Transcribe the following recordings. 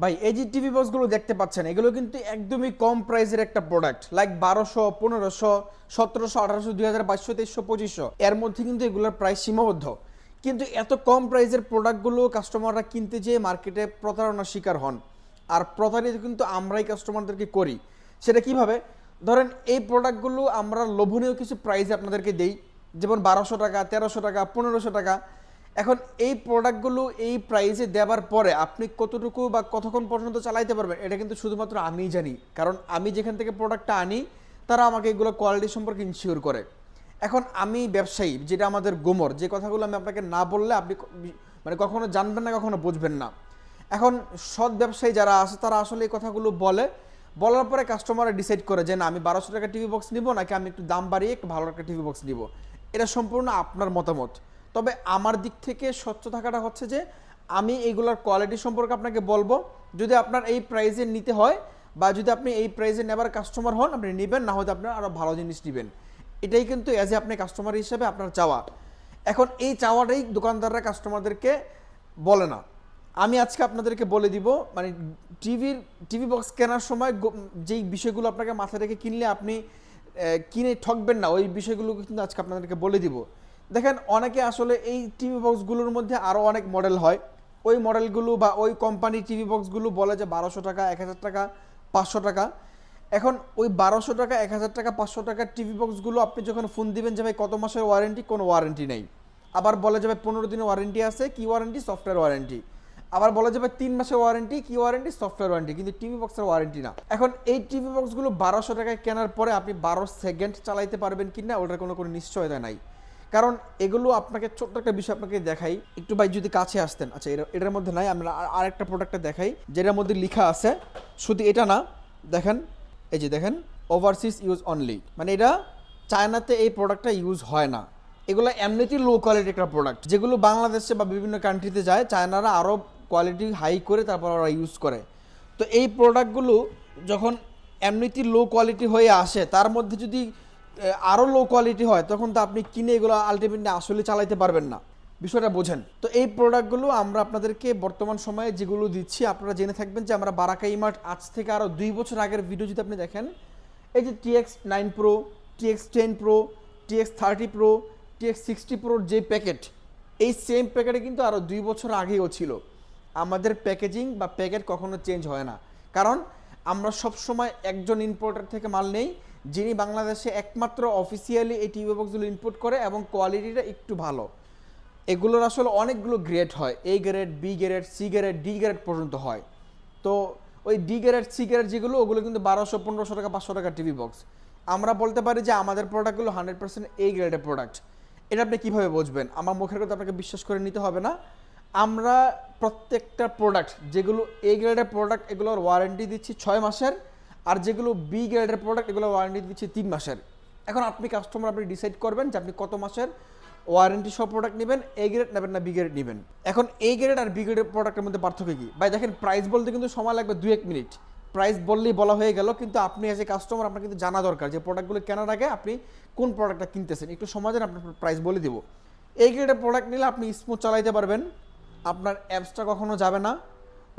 ভাই, এই যে টিভি বক্সগুলো দেখতে পাচ্ছেন, এগুলো কিন্তু একদমই কম প্রাইসের একটা প্রোডাক্ট লাইক বারোশো, পনেরোশো, সতেরোশো, আঠারোশো, দুই হাজার বাইশশো, তেইশশো, পঁচিশশো। এর মধ্যে কিন্তু এগুলোর প্রাইস সীমাবদ্ধ। কিন্তু এত কম প্রাইসের প্রোডাক্টগুলো কাস্টমাররা কিনতে যেয়ে মার্কেটে প্রতারণার শিকার হন। আর প্রতারিত কিন্তু আমরাই কাস্টমারদেরকে করি। সেটা কীভাবে? ধরেন, এই প্রোডাক্টগুলো আমরা লোভনীয় কিছু প্রাইসে আপনাদেরকে দেই। যেমন বারোশো টাকা, তেরোশো টাকা, পনেরোশো টাকা। এখন এই প্রোডাক্টগুলো এই প্রাইসে দেওয়ার পরে আপনি কতটুকু বা কতক্ষণ পর্যন্ত চালাইতে পারবেন, এটা কিন্তু শুধুমাত্র আমিই জানি। কারণ আমি যেখান থেকে প্রোডাক্টটা আনি, তারা আমাকে এগুলো কোয়ালিটি সম্পর্কে ইনশিওর করে। এখন আমি ব্যবসায়ী, যেটা আমাদের গোমর, যে কথাগুলো আমি আপনাকে না বললে আপনি মানে কখনো জানবেন না, কখনো বুঝবেন না। এখন সৎ ব্যবসায়ী যারা আছে, তারা আসলে এই কথাগুলো বলে। বলার পরে কাস্টমাররা ডিসাইড করে যে, না, আমি বারোশো টাকা টিভি বক্স নিব, নাকি আমি একটু দাম বাড়িয়ে একটু ভালো একটা টিভি বক্স নিব? এটা সম্পূর্ণ আপনার মতামত। তবে আমার দিক থেকে স্বচ্ছ থাকাটা হচ্ছে যে আমি এইগুলোর কোয়ালিটি সম্পর্কে আপনাকে বলব। যদি আপনার এই প্রাইসে নিতে হয় বা যদি আপনি এই প্রাইসে নেবার কাস্টমার হন, আপনি নেবেন, না হয়তো আপনার আরও ভালো জিনিস নেবেন। এটাই কিন্তু অ্যাজ এ আপনি কাস্টমার হিসেবে আপনার চাওয়া। এখন এই চাওয়াটাই দোকানদাররা কাস্টমারদেরকে বলে না। আমি আজকে আপনাদেরকে বলে দিব মানে টিভির টিভি বক্স কেনার সময় যেই বিষয়গুলো আপনাকে মাথায় রেখে কিনলে আপনি কিনে ঠকবেন না, ওই বিষয়গুলো কিন্তু আজকে আপনাদেরকে বলে দিব। দেখেন অনেকে আসলে এই টিভি বক্সগুলোর মধ্যে আরও অনেক মডেল হয়। ওই মডেলগুলো বা ওই কোম্পানির টিভি বক্সগুলো বলে যে বারোশো টাকা, এক হাজার টাকা, পাঁচশো টাকা। এখন ওই বারোশো টাকা, এক হাজার টাকা, পাঁচশো টাকার টিভি বক্সগুলো আপনি যখন ফোন দিবেন যে ভাই কত মাসের ওয়ারেন্টি কোনো ওয়ারেন্টি নেই। আবার বলে যাবে পনেরো দিনের ওয়ারেন্টি আছে, কি ওয়ারেন্টি সফটওয়্যার ওয়ারেন্টি আবার বলা যাবে তিন মাসের ওয়ারেন্টি কি ওয়ারেন্টি সফটওয়্যার ওয়ারেন্টি কিন্তু টিভি বক্সের ওয়ারেন্টি না। এখন এই টিভি বক্সগুলো বারোশো টাকায় কেনার পরে আপনি বারো সেকেন্ড চালাইতে পারবেন কি না ওটার কোনো কোনো নিশ্চয়তা নাই। কারণ এগুলো আপনাকে ছোট্ট একটা বিষয় আপনাকে দেখাই। একটু ভাই যদি কাছে আসতেন। আচ্ছা এটার মধ্যে নাই, আমরা আর- আরেকটা প্রোডাক্টটা দেখাই, যেটার মধ্যে লেখা আছে। শুধু এটা না, দেখেন, এই যে দেখেন ওভারসিজ ইউজ অনলি মানে এটা চায়নাতে এই প্রোডাক্টটা ইউজ হয় না। এগুলো এমনিতেই লো কোয়ালিটি একটা প্রোডাক্ট যেগুলো বাংলাদেশে বা বিভিন্ন কান্ট্রিতে যায়, চায়নারা আরও কোয়ালিটি হাই করে তারপর ওরা ইউজ করে। তো এই প্রোডাক্টগুলো যখন এমনিতেই লো কোয়ালিটি হয়ে আসে, তার মধ্যে যদি আরও লো কোয়ালিটি হয়, তখন তো আপনি কিনে এগুলো আলটিমেটলি আসলে চালাইতে পারবেন না। বিষয়টা বোঝেন। তো এই প্রোডাক্টগুলো আমরা আপনাদেরকে বর্তমান সময়ে যেগুলো দিচ্ছি, আপনারা জেনে থাকবেন যে আমরা বারাকা ইমার্ট আজ থেকে আরও দুই বছর আগের ভিডিও যদি আপনি দেখেন, এই যে TX nine pro TX ten pro TX thirty pro TX sixty প্রোর যে প্যাকেট এই সেম প্যাকেটে কিন্তু আরও দুই বছর আগেও ছিল। আমাদের প্যাকেজিং বা প্যাকেট কখনো চেঞ্জ হয় না। কারণ আমরা সব সময় একজন ইম্পোর্টার থেকে মাল নেই যিনি বাংলাদেশে একমাত্র অফিসিয়ালি এই টিভি বক্সগুলো ইম্পোর্ট করে এবং কোয়ালিটিটা একটু ভালো। এগুলোর আসলে অনেকগুলো গ্রেড হয়। A grade B grade C grade D grade পর্যন্ত হয়। তো ওই ডি গ্রেড সি গ্রেড যেগুলো, ওগুলো কিন্তু বারোশো, পনেরোশো টাকা, পাঁচশো টাকা টিভি বক্স আমরা বলতে পারি যে আমাদের প্রোডাক্টগুলো হান্ড্রেড পার্সেন্ট এ গ্রেডের প্রোডাক্ট এটা আপনি কীভাবে বুঝবেন? আমার মুখের কথা আপনাকে বিশ্বাস করে নিতে হবে না। আমরা প্রত্যেকটা প্রোডাক্ট যেগুলো এ গ্রেডের প্রোডাক্ট এগুলোর ওয়ারেন্টি দিচ্ছি ছয় মাসের। আর যেগুলো বি গ্রেডের প্রোডাক্ট এগুলো ওয়ারেন্টি দিচ্ছি তিন মাসের। এখন আপনি কাস্টমার আপনি ডিসাইড করবেন যে আপনি কত মাসের ওয়ারেন্টি সব প্রোডাক্ট নেবেন এ গ্রেড নেবেন না বি গ্রেড নেবেন। এখন এ গ্রেড আর বি গ্রেডের প্রোডাক্টের মধ্যে পার্থক্য কি? ভাই, দেখেন প্রাইস বলতে কিন্তু সময় লাগবে দু এক মিনিট। প্রাইস বললেই বলা হয়ে গেল, কিন্তু আপনি এজ এ কাস্টমার আপনার কিন্তু জানা দরকার যে প্রোডাক্টগুলো কেনার আগে আপনি কোন প্রোডাক্টটা কিনতেছেন। একটু সময় দেন, আপনার প্রাইস বলে দেবো। এই গ্রেডের প্রোডাক্ট নিলে আপনি স্মুথ চালাইতে পারবেন। আপনার অ্যাপসটা কখনো যাবে না।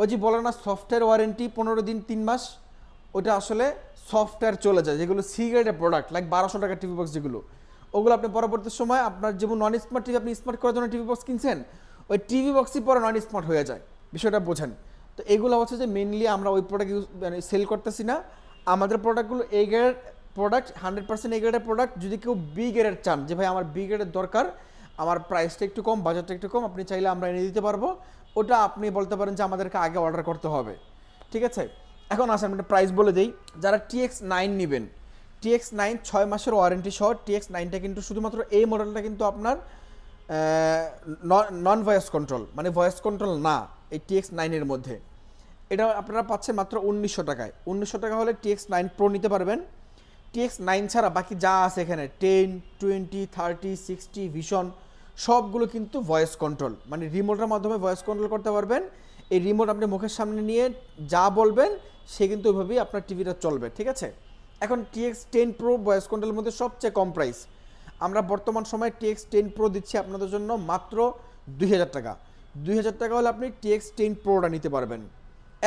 ওই যে বলে না সফটওয়্যার ওয়ারেন্টি পনেরো দিন, তিন মাস। ওটা আসলে সফটওয়্যার চলে যায়, যেগুলো সি গ্রেডের প্রোডাক্ট লাইক বারোশো টাকা টিভি বক্স যেগুলো। ওগুলো আপনি পরবর্তী সময় আপনার যেমন নন স্মার্ট টিভি আপনি স্মার্ট করার জন্য টিভি বক্স কিনছেন, ওই টিভি বক্সই পরে নন স্মার্ট হয়ে যায়, বিষয়টা বোঝেন। তো এগুলো হচ্ছে যে মেনলি আমরা ওই প্রোডাক্ট ইউজ মানে সেল করতেছি না। আমাদের প্রোডাক্টগুলো A grade product hundred percent A গ্রেডের প্রোডাক্ট যদি কেউ বি গ্রেডের চান, যে ভাই আমার বি গ্রেডের দরকার, আমার প্রাইসটা একটু কম বাজারটা একটু কম, আপনি চাইলে আমরা এনে দিতে পারব। ওটা আপনি বলতে পারেন যে আমাদেরকে আগে অর্ডার করতে হবে। ঠিক আছে? এখন আসেন একটা প্রাইস বলে দিই, যারা টিএক্স নাইন নেবেন টিএক্স নাইন ছয় মাসের ওয়ারেন্টি সহ টিএক্স নাইনটা কিন্তু শুধুমাত্র এই মডেলটা কিন্তু আপনার নন ভয়েস কন্ট্রোল মানে ভয়েস কন্ট্রোল না, এই টিএক্স নাইনের মধ্যে। এটা আপনারা পাচ্ছেন মাত্র উনিশশো টাকায়। উনিশশো টাকা হলে টিএক্স নাইন প্রো নিতে পারবেন। টিএক্স নাইন ছাড়া বাকি যা আছে এখানে ten twenty thirty sixty vision সবগুলো কিন্তু ভয়েস কন্ট্রোল মানে রিমোটের মাধ্যমে ভয়েস কন্ট্রোল করতে পারবেন। এই রিমোট আপনি মুখের সামনে নিয়ে যা বলবেন সে কিন্তু ওইভাবেই আপনার টিভিটা চলবে, ঠিক আছে? এখন টিএক্স টেন প্রো ভয়েস কন্ট্রোলের মধ্যে সবচেয়ে কম প্রাইস আমরা বর্তমান সময় টিএক্স টেন প্রো দিচ্ছি আপনাদের জন্য মাত্র দুই হাজার টাকা। দুই হাজার টাকা হলে আপনি টিএক্স টেন প্রোটা নিতে পারবেন।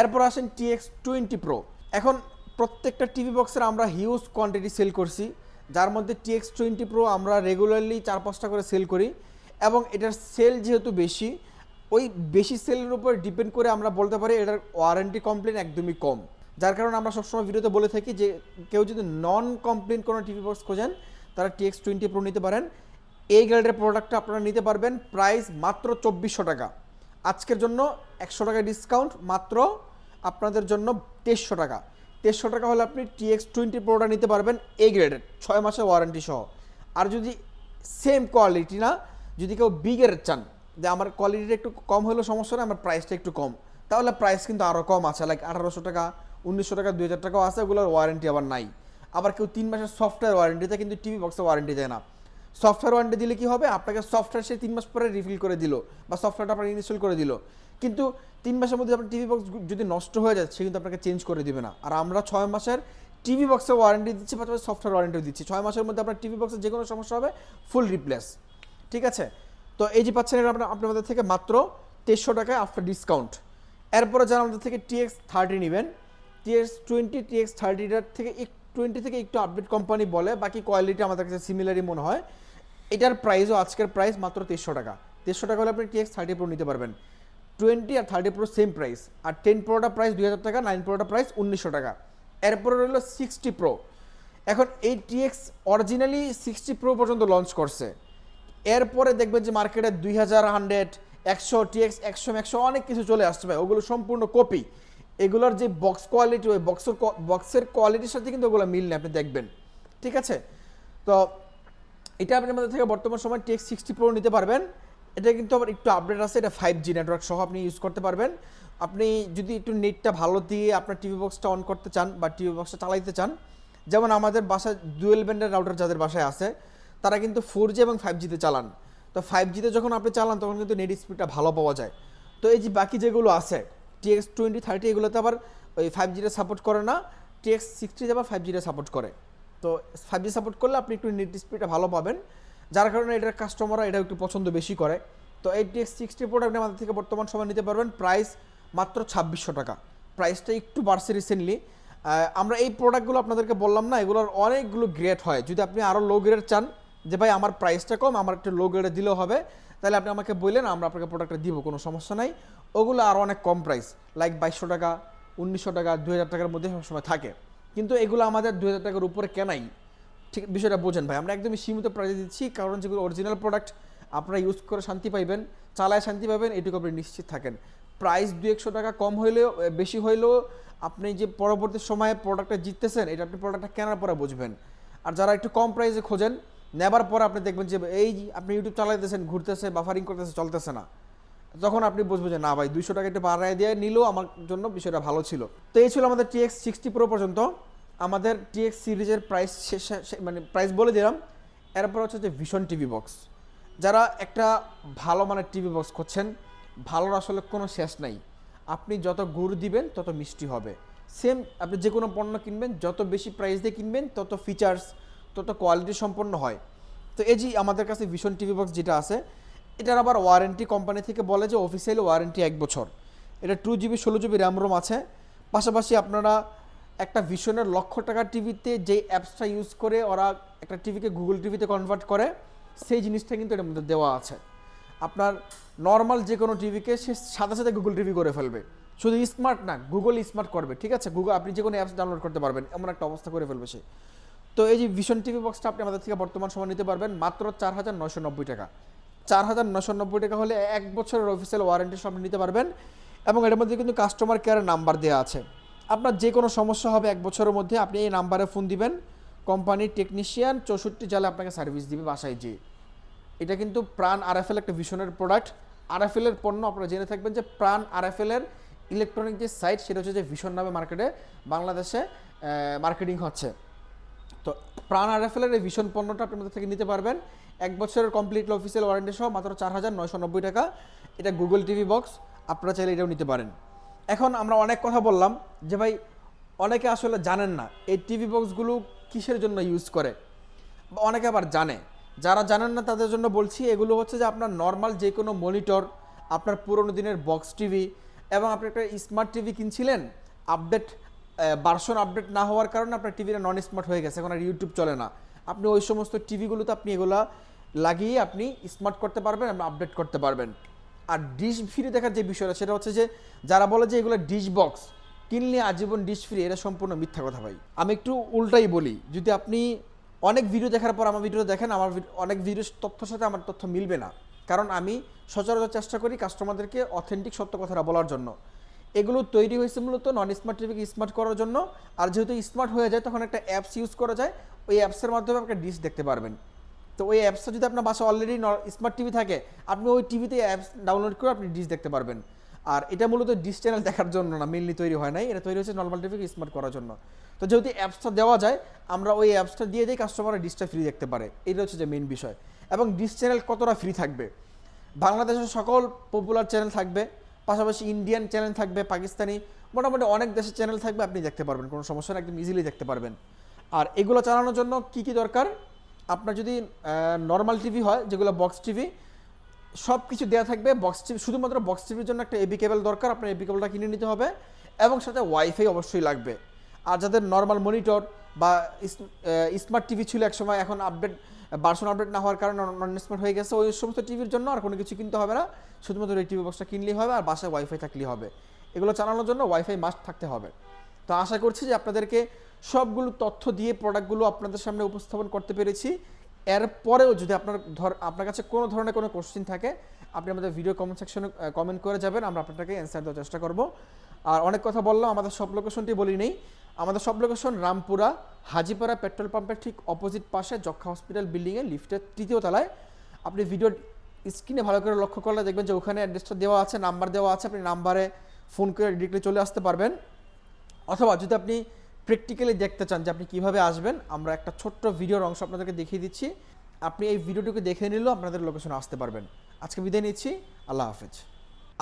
এরপর আসেন টিএক্স টোয়েন্টি প্রো এখন প্রত্যেকটা টিভি বক্সের আমরা হিউজ কোয়ান্টিটি সেল করছি। যার মধ্যে টিএক্স টোয়েন্টি প্রো আমরা রেগুলারলি চার পাঁচটা করে সেল করি। এবং এটার সেল যেহেতু বেশি ওই বেশি সেলের উপর ডিপেন্ড করে আমরা বলতে পারি এটার ওয়ারেন্টি কমপ্লেন একদমই কম। যার কারণে আমরা সবসময় ভিডিওতে বলে থাকি যে, কেউ যদি নন কমপ্লেন কোনো টিভি বক্স খোঁজেন, তারা টিএক্স টোয়েন্টি প্রো নিতে পারেন। এই গ্রেডের প্রোডাক্টটা আপনারা নিতে পারবেন প্রাইস মাত্র চব্বিশশো টাকা। আজকের জন্য একশো টাকা ডিসকাউন্ট মাত্র আপনাদের জন্য তেইশশো টাকা। তেইশশো টাকা হলে আপনি টিএক্স টোয়েন্টি প্রোটা নিতে পারবেন এই গ্রেডের ছয় মাসের ওয়ারেন্টি সহ। আর যদি সেম কোয়ালিটি না, যদি কেউ বিগের চান যে আমার কোয়ালিটিটা একটু কম হলেও সমস্যা না আমার প্রাইসটা একটু কম। তাহলে প্রাইস কিন্তু আরও কম আছে লাইক আঠারোশো টাকা, উনিশশো টাকা, দুই হাজার টাকাও আছে, ওগুলোর ওয়ারেন্টি আবার নাই। আবার কেউ তিন মাসের সফটওয়্যার ওয়ারেন্টিতে কিন্তু টিভি বক্সে ওয়ারেন্টি দেয় না। সফটওয়্যার ওয়ারেন্টি দিলে কি হবে? আপনাকে সফটওয়্যার সে তিন মাস পরে রিফিল করে দিল, বা সফটওয়্যারটা আপনার ইনস্টল করে দিল। কিন্তু তিন মাসের মধ্যে আপনার টিভি বক্স যদি নষ্ট হয়ে যায়, সে কিন্তু আপনাকে চেঞ্জ করে দিবে না। আর আমরা ছয় মাসের টিভি বক্সে ওয়ারেন্টি দিচ্ছি, পাশাপাশি সফটওয়্যার ওয়ারেন্টিও দিচ্ছি। ছয় মাসের মধ্যে আপনার টিভি বক্সে যে কোনো সমস্যা হবে ফুল রিপ্লেস ঠিক আছে? তো এই যে পাচ্ছেন এটা আপনার আপনাদের থেকে মাত্র তেইশশো টাকায় আফটার ডিসকাউন্ট এরপরে যারা আমাদের থেকে টিএক্স থার্টি নেবেন টিএক্স টোয়েন্টি টিএক্স থার্টিটার থেকে টোয়েন্টি থেকে একটু আপডেট কোম্পানি বলে, বাকি কোয়ালিটি আমাদের কাছে সিমিলারই মনে হয়, এটার প্রাইসও আজকের প্রাইস মাত্র তেইশশো টাকা। তেইশশো টাকা হলে আপনি টিএক্স থার্টি প্রো নিতে পারবেন। টোয়েন্টি আর থার্টি প্রো সেম প্রাইস আর টেন প্রোটা প্রাইস দুই হাজার টাকা নাইন প্রোটা প্রাইস উনিশশো টাকা। এরপরে রইল সিক্সটি প্রো এখন এই টিএক্স অরিজিনালি সিক্সটি প্রো পর্যন্ত লঞ্চ করছে। এরপরে দেখবেন যে মার্কেটে দুই হাজার হান্ড্রেড একশো টিএক্স একশো একশো অনেক কিছু চলে আসছে ভাই। ওগুলো সম্পূর্ণ কপি এগুলোর যে বক্স কোয়ালিটি ওই বক্সের বক্সের কোয়ালিটির সাথে কিন্তু ওগুলো মিল নেই, আপনি দেখবেন। ঠিক আছে? তো এটা আপনি আমাদের থেকে বর্তমান সময় টেক্স সিক্সটি প্রো নিতে পারবেন। এটা কিন্তু আবার একটু আপডেট আছে, এটা ফাইভ জি নেটওয়ার্ক সহ আপনি ইউজ করতে পারবেন। আপনি যদি একটু নেটটা ভালো দিয়ে আপনার টিভি বক্সটা অন করতে চান বা টিভি বক্সটা চালাইতে চান, যেমন আমাদের বাসায় ডুয়েল ব্যান্ডের রাউটার যাদের বাসায় আছে তারা কিন্তু ফোর জি এবং ফাইভ জিতে চালান। তো ফাইভ জিতে যখন আপনি চালান, তখন কিন্তু নেট স্পিডটা ভালো পাওয়া যায়। তো এই যে বাকি যেগুলো আছে টিএক্স টোয়েন্টি থার্টি এগুলোতে আবার ওই ফাইভ জিটা সাপোর্ট করে না টিএক্স সিক্সটিতে আবার ফাইভ জিটা সাপোর্ট করে। তো ফাইভ জি সাপোর্ট করলে আপনি একটু নেট স্পিডটা ভালো পাবেন। যার কারণে এটার কাস্টমাররা এটা একটু পছন্দ বেশি করে। তো এই টিএক্স সিক্সটি প্রোডাক্ট আপনি আমাদের থেকে বর্তমান সময় নিতে পারবেন প্রাইস মাত্র ছাব্বিশশো টাকা। প্রাইসটা একটু বাড়ছে রিসেন্টলি আমরা এই প্রোডাক্টগুলো আপনাদেরকে বললাম না, এগুলোর অনেকগুলো গ্রেড হয়। যদি আপনি আরও লো গ্রেড চান যে ভাই, আমার প্রাইসটা কম, আমার একটু লো গ্রেডে দিলেও হবে। তাহলে আপনি আমাকে বললেন, আমরা আপনাকে প্রোডাক্টটা দিব, কোনো সমস্যা নাই। ওগুলো আরও অনেক কম প্রাইস লাইক বাইশশো টাকা, উনিশশো টাকা দু হাজার টাকার মধ্যে সবসময় থাকে। কিন্তু এগুলো আমাদের দু হাজার টাকার উপরে কেনাই ঠিক, বিষয়টা বোঝেন ভাই। আমরা একদমই সীমিত প্রাইসে দিচ্ছি, কারণ যেগুলো অরিজিনাল প্রোডাক্ট আপনারা ইউজ করে শান্তি পাইবেন, চালায় শান্তি পাবেন, এটুকু আপনি নিশ্চিত থাকেন। প্রাইস দু একশো টাকা কম হইলেও বেশি হইলেও আপনি যে পরবর্তী সময়ে প্রোডাক্টটা জিততেছেন, এটা আপনি প্রোডাক্টটা কেনার পরে বুঝবেন। আর যারা একটু কম প্রাইসে খোঁজেন নেবার পর আপনি দেখবেন যে এই আপনি ইউটিউব চালাইতেছেন ঘুরতেছে বাফারিং করতেছে চলতেছে না। তখন আপনি বুঝবেন যে না ভাই, দুইশো টাকা একটু বাড়ায় দিয়ে নিলেও আমার জন্য বিষয়টা ভালো ছিল। তো এই ছিল আমাদের টিএক্স সিক্সটি প্রো পর্যন্ত। আমাদের টিএক্স সিরিজের প্রাইস মানে প্রাইস বলে দিলাম। এরপর হচ্ছে যে ভীষণ টিভি বক্স যারা একটা ভালো মানের টিভি বক্স করছেন ভালোর আসলে কোনো শেষ নাই। আপনি যত গুড় দিবেন, তত মিষ্টি হবে। সেম আপনি যে কোনো পণ্য কিনবেন, যত বেশি প্রাইস দিয়ে কিনবেন, তত ফিচার্স তত কোয়ালিটি সম্পন্ন হয়। তো এই যে আমাদের কাছে ভীষণ টিভি বক্স যেটা আছে, এটার আবার ওয়ারেন্টি কোম্পানি থেকে বলে যে অফিসিয়ালি ওয়ারেন্টি এক বছর। এটা টু জিবি ষোলো জিবি র্যাম রোম আছে। পাশাপাশি আপনারা একটা ভীষণের লক্ষ টাকার টিভিতে যে অ্যাপসটা ইউজ করে ওরা একটা টিভিকে গুগল টিভিতে কনভার্ট করে, সেই জিনিসটা কিন্তু এটার মধ্যে দেওয়া আছে। আপনার নর্মাল যে কোনো টিভিকে সে সাথে সাথে গুগল টিভি করে ফেলবে। শুধু স্মার্ট না গুগল স্মার্ট করবে, ঠিক আছে? গুগল আপনি যে কোনো অ্যাপস ডাউনলোড করতে পারবেন, এমন একটা অবস্থা করে ফেলবে সে। তো এই যে ভিশন টিভি বক্সটা আপনি আমাদের থেকে বর্তমান সময় নিতে পারবেন মাত্র চার হাজার নশো নব্বই টাকা। চার হাজার নশো নব্বই টাকা হলে এক বছরের অফিসিয়াল ওয়ারেন্টি সব নিতে পারবেন এবং এটার মধ্যে কিন্তু কাস্টমার কেয়ারের নাম্বার দেওয়া আছে। আপনার যে কোনো সমস্যা হবে এক বছরের মধ্যে আপনি এই নাম্বারে ফোন দিবেন। কোম্পানির টেকনিশিয়ান চৌষট্টি জালে আপনাকে সার্ভিস দিবে বাসায় যেয়ে। এটা কিন্তু প্রাণ আরএফএল একটা ভীষণের প্রোডাক্ট আরএফএল এর পণ্য আপনারা জেনে থাকবেন যে প্রাণ আরএফএল এর ইলেকট্রনিক যে সাইট সেটা হচ্ছে যে ভীষণ নামে মার্কেটে বাংলাদেশে মার্কেটিং হচ্ছে। তো প্রাণ আর এর এই ভীষণ পণ্যটা আপনি থেকে নিতে পারবেন। এক বছরের কমপ্লিট অফিসিয়াল ওয়ারেন্টি সহ মাত্র চার হাজার নয়শো নব্বই টাকা। এটা গুগল টিভি বক্স আপনারা চাইলে এটাও নিতে পারেন। এখন আমরা অনেক কথা বললাম যে ভাই, অনেকে আসলে জানেন না এই টিভি বক্সগুলো কিসের জন্য ইউজ করে। বা অনেকে আবার জানে। যারা জানেন না তাদের জন্য বলছি, এগুলো হচ্ছে যে আপনার নর্মাল যে কোনো মনিটর আপনার পুরোনো দিনের বক্স টিভি এবং আপনি একটা স্মার্ট টিভি কিনছিলেন আপডেট ভার্সন আপডেট না হওয়ার কারণে আপনার টিভিটা নন স্মার্ট হয়ে গেছে, এখন আর ইউটিউব চলে না। আপনি ওই সমস্ত টিভিগুলোতে আপনি এগুলা লাগিয়ে আপনি স্মার্ট করতে পারবেন এবং আপডেট করতে পারবেন। আর ডিশ ফ্রি দেখার যে বিষয়টা, সেটা হচ্ছে যে, যারা বলে যে এগুলো ডিশ বক্স কিনলে আজীবন ডিশ ফ্রি এটা সম্পূর্ণ মিথ্যা কথা ভাই। আমি একটু উল্টাই বলি, যদি আপনি অনেক ভিডিও দেখার পর আমার ভিডিও দেখেন, আমার অনেক ভিডিও তথ্যের সাথে আমার তথ্য মিলবে না। কারণ আমি সচরাচর চেষ্টা করি কাস্টমারদেরকে অথেন্টিক সত্য কথাটা বলার জন্য। এগুলো তৈরি হয়েছে মূলত নন স্মার্ট টিভিকে স্মার্ট করার জন্য। আর যেহেতু স্মার্ট হয়ে যায়, তখন একটা অ্যাপস ইউজ করা যায়। ওই অ্যাপসের মাধ্যমে আপনি ডিশ দেখতে পারবেন। তো ওই অ্যাপসটা যদি আপনার বাসা অলরেডি স্মার্ট টিভি থাকে, আপনি ওই টিভিতে অ্যাপস ডাউনলোড করে আপনি ডিশ দেখতে পারবেন। আর এটা মূলত ডিশ চ্যানেল দেখার জন্য না মেনলি তৈরি হয় নাই। এটা তৈরি হচ্ছে নর্মাল টিভিকে স্মার্ট করার জন্য। তো যেহেতু অ্যাপসটা দেওয়া যায়, আমরা ওই অ্যাপসটা দিয়ে দিই কাস্টমাররা ডিশটা ফ্রি দেখতে পারে। এটা হচ্ছে যে মেন বিষয়। এবং ডিশ চ্যানেল কতটা ফ্রি থাকবে? বাংলাদেশের সকল পপুলার চ্যানেল থাকবে। পাশাপাশি ইন্ডিয়ান চ্যানেল থাকবে পাকিস্তানি মোটামুটি অনেক দেশের চ্যানেল থাকবে, আপনি দেখতে পারবেন, কোনো সমস্যা নেই, একদম ইজিলি দেখতে পারবেন। আর এগুলো চালানোর জন্য কি কি দরকার? আপনার যদি নর্মাল টিভি হয়, যেগুলো বক্স টিভি সব কিছু দেওয়া থাকবে বক্স টিভি শুধুমাত্র বক্স টিভির জন্য একটা এবি কেবল দরকার, আপনার এবি কেবলটা কিনে নিতে হবে, এবং সাথে ওয়াইফাই অবশ্যই লাগবে। আর যাদের নর্মাল মনিটর বা স্মার্ট টিভি ছিল একসময়, এখন আপডেট ভার্সন আপডেট না হওয়ার কারণে নন স্মার্ট হয়ে গেছে। ওই সমস্ত টিভির জন্য আর কোনো কিছু কিনতে হবে না। শুধুমাত্র এই টিভি বক্সটা কিনলেই হবে আর বাসায় ওয়াইফাই থাকলেই হবে। এগুলো চালানোর জন্য ওয়াইফাই মাস্ট থাকতে হবে। তো আশা করছি যে আপনাদেরকে সবগুলো তথ্য দিয়ে প্রোডাক্টগুলো আপনাদের সামনে উপস্থাপন করতে পেরেছি। এরপরেও যদি আপনার ধর আপনার কাছে কোনো ধরনের কোনো কোশ্চেন থাকে, আপনি আমাদের ভিডিও কমেন্ট সেকশনে কমেন্ট করে যাবেন। আমরা আপনাকে অ্যান্সার দেওয়ার চেষ্টা করব। আর অনেক কথা বললাম, আমাদের সব লোকেশনটি বলি নেই আমাদের সব লোকেশন রামপুরা, হাজিপাড়া পেট্রোল পাম্পের ঠিক অপোজিট পাশে, যক্ষা হসপিটাল বিল্ডিংয়ে লিফটের তৃতীয় তলায়। আপনি ভিডিওর স্ক্রিনে ভালো করে লক্ষ্য করলে দেখবেন যে ওখানে অ্যাড্রেসটা দেওয়া আছে নাম্বার দেওয়া আছে, আপনি নাম্বারে ফোন করে ডিরেক্টলি চলে আসতে পারবেন। অথবা যদি আপনি প্র্যাকটিক্যালি দেখতে চান যে আপনি কীভাবে আসবেন, আমরা একটা ছোট্ট ভিডিওর অংশ আপনাদেরকে দেখিয়ে দিচ্ছি। আপনি এই ভিডিওটিকে দেখে নিলেও আপনাদের লোকেশনে আসতে পারবেন। আজকে বিদায় নিচ্ছি, আল্লাহ হাফেজ।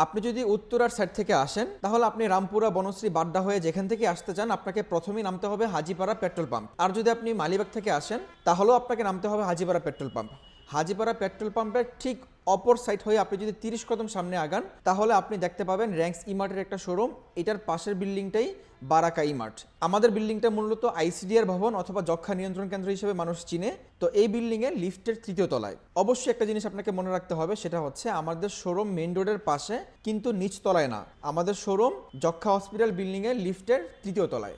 আপনি যদি উত্তরার সাইড থেকে আসেন, তাহলে আপনি রামপুরা, বনশ্রী, বাড্ডা হয়ে যেখান থেকে আসতে চান, আপনাকে প্রথমেই নামতে হবে হাজিপাড়া পেট্রোল পাম্প। আর যদি আপনি মালিবাগ থেকে আসেন, তাহলেও আপনাকে নামতে হবে Hajipara petrol pump. Hajipara petrol পাম্পের ঠিক অপর সাইড হয়ে আপনি যদি তিরিশ কদম সামনে আগান, তাহলে আপনি দেখতে পাবেন র্যাঙ্কস ইমার্টের একটা শোরুম এটার পাশের বিল্ডিংটাই বারাকা মাঠ। আমাদের বিল্ডিংটা মূলত আইসিডিআর ভবন অথবা যক্ষা নিয়ন্ত্রণ কেন্দ্র হিসেবে মানুষ চিনে। তো এই বিল্ডিংয়ে লিফটের তৃতীয় তলায়। অবশ্যই একটা জিনিস আপনাকে মনে রাখতে হবে, সেটা হচ্ছে আমাদের শোরুম মেন রোডের পাশে কিন্তু নিচ তলায় না। আমাদের শোরুম যক্ষা হসপিটাল বিল্ডিংয়ের লিফটের তৃতীয় তলায়।